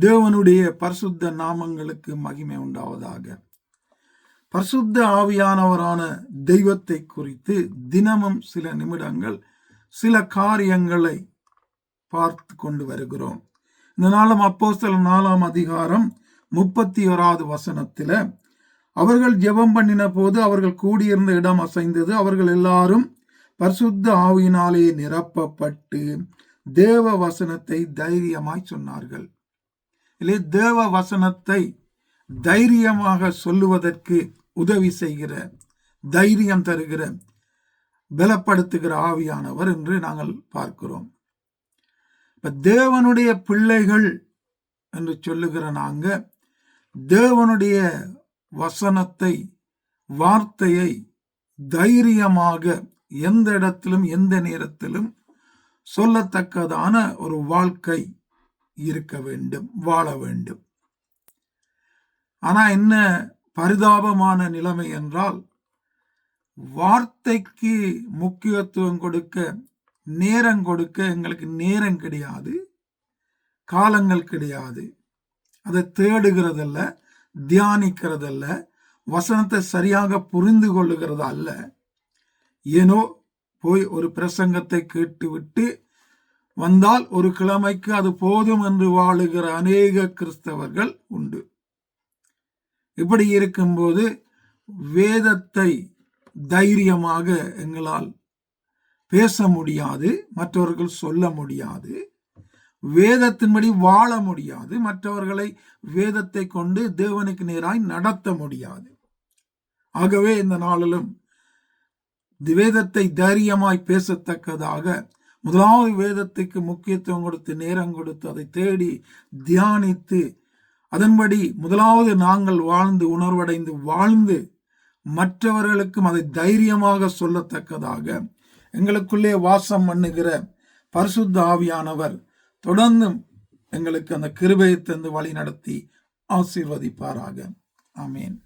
தேவனுடைய பரிசுத்த நாமங்களுக்கு மகிமை உண்டாவதாக. பரிசுத்த ஆவியானவரான தெய்வத்தை குறித்து தினமும் சில நிமிடங்கள் சில காரியங்களை பார்த்து கொண்டு வருகிறோம். இந்த நாளும் சில நாலாம் அதிகாரம் முப்பத்தி ஓராவது வசனத்தில் அவர்கள் ஜெபம் பண்ணின போது அவர்கள் கூடியிருந்த இடம் அசைந்தது. அவர்கள் எல்லாரும் பரிசுத்த ஆவியினாலே நிரப்பப்பட்டு தேவ வசனத்தை தைரியமாய் சொன்னார்கள். இல்லை தேவ வசனத்தை தைரியமாக சொல்லுவதற்கு உதவி செய்கிற தைரியம் தருகிற பலப்படுத்துகிற ஆவியானவர் என்று நாங்கள் பார்க்கிறோம். இப்ப தேவனுடைய பிள்ளைகள் என்று சொல்லுகிற நாங்க தேவனுடைய வசனத்தை வார்த்தையை தைரியமாக எந்த இடத்திலும் எந்த நேரத்திலும் சொல்லத்தக்கதான ஒரு வாழ்க்கை இருக்க வேண்டும் வாழ வேண்டும். ஆனா என்ன பரிதாபமான நிலைமை என்றால் வார்த்தைக்கு முக்கியத்துவம் கொடுக்க நேரம் கொடுக்க எங்களுக்கு நேரம் கிடையாது காலங்கள் கிடையாது. அதை தேடுகிறதல்ல தியானிக்கிறதல்ல வசனத்தை சரியாக புரிந்து கொள்ளுகிறது அல்ல ஏனோ போய் ஒரு பிரசங்கத்தை கேட்டுவிட்டு வந்தால் ஒரு கிழமைக்கு அது போதும் என்று வாழுகிற அநேக கிறிஸ்தவர்கள் உண்டு. இப்படி இருக்கும்போது வேதத்தை தைரியமாக எங்களால் பேச முடியாது மற்றவர்கள் சொல்ல முடியாது வேதத்தின்படி வாழ முடியாது மற்றவர்களை வேதத்தை கொண்டு தேவனுக்கு நேராய் நடத்த முடியாது. ஆகவே இந்த நாளிலும் வேதத்தை தைரியமாய் பேசத்தக்கதாக முதலாவது வேதத்துக்கு முக்கியத்துவம் கொடுத்து நேரம் கொடுத்து அதை தேடி தியானித்து அதன்படி முதலாவது நாங்கள் வாழ்ந்து உணர்வடைந்து வாழ்ந்து மற்றவர்களுக்கும் அதை தைரியமாக சொல்லத்தக்கதாக எங்களுக்குள்ளே வாசம் பண்ணுகிற பரிசுத்த ஆவியானவர் தொடர்ந்தும் எங்களுக்கு அந்த கிருபையை தந்து வழி நடத்தி ஆசீர்வதிப்பாராக. ஆமேன்.